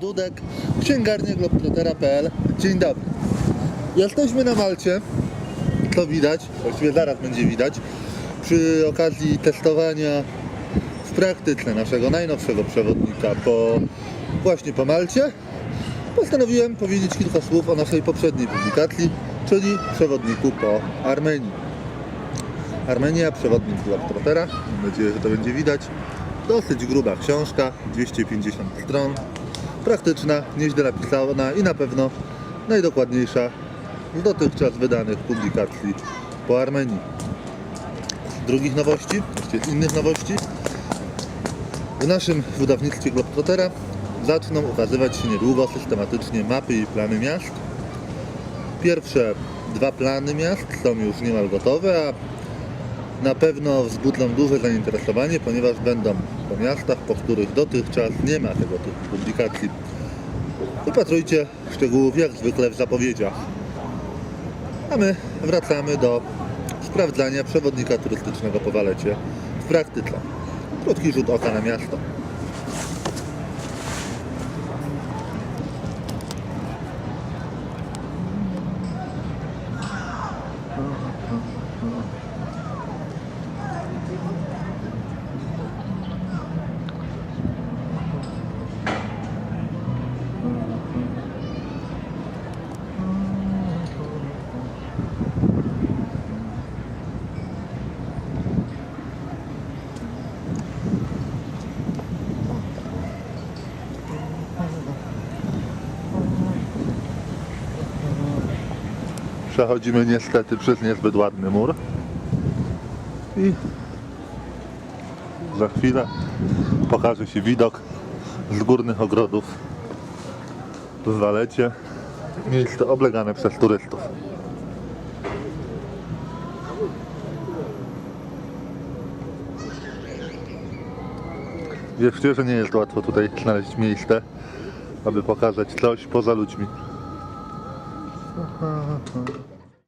Dudek, księgarnia globtrotera.pl. Dzień dobry. Jesteśmy na Malcie, to widać, właściwie zaraz będzie widać, przy okazji testowania w praktyce naszego najnowszego przewodnika po właśnie po Malcie. Postanowiłem powiedzieć kilka słów o naszej poprzedniej publikacji, czyli przewodniku po Armenii. Armenia, przewodnik Globtrotera. Mam nadzieję, że to będzie widać. Dosyć gruba książka, 250 stron. Praktyczna, nieźle napisana i na pewno najdokładniejsza z dotychczas wydanych publikacji po Armenii. Z drugich nowości, z innych nowości, w naszym wydawnictwie Globtrotera zaczną ukazywać się niedługo systematycznie mapy i plany miast. Pierwsze dwa plany miast są już niemal gotowe, a na pewno wzbudzą duże zainteresowanie, ponieważ będą po miastach, po których dotychczas nie ma tego typu publikacji. Wypatrujcie szczegółów jak zwykle w zapowiedziach. A my wracamy do sprawdzania przewodnika turystycznego po Walecie w praktyce. Krótki rzut oka na miasto. Przechodzimy niestety przez niezbyt ładny mur. I za chwilę pokaże się widok z górnych ogrodów w Walecie. Miejsce oblegane przez turystów. Wierzcie, że nie jest łatwo tutaj znaleźć miejsce, aby pokazać coś poza ludźmi.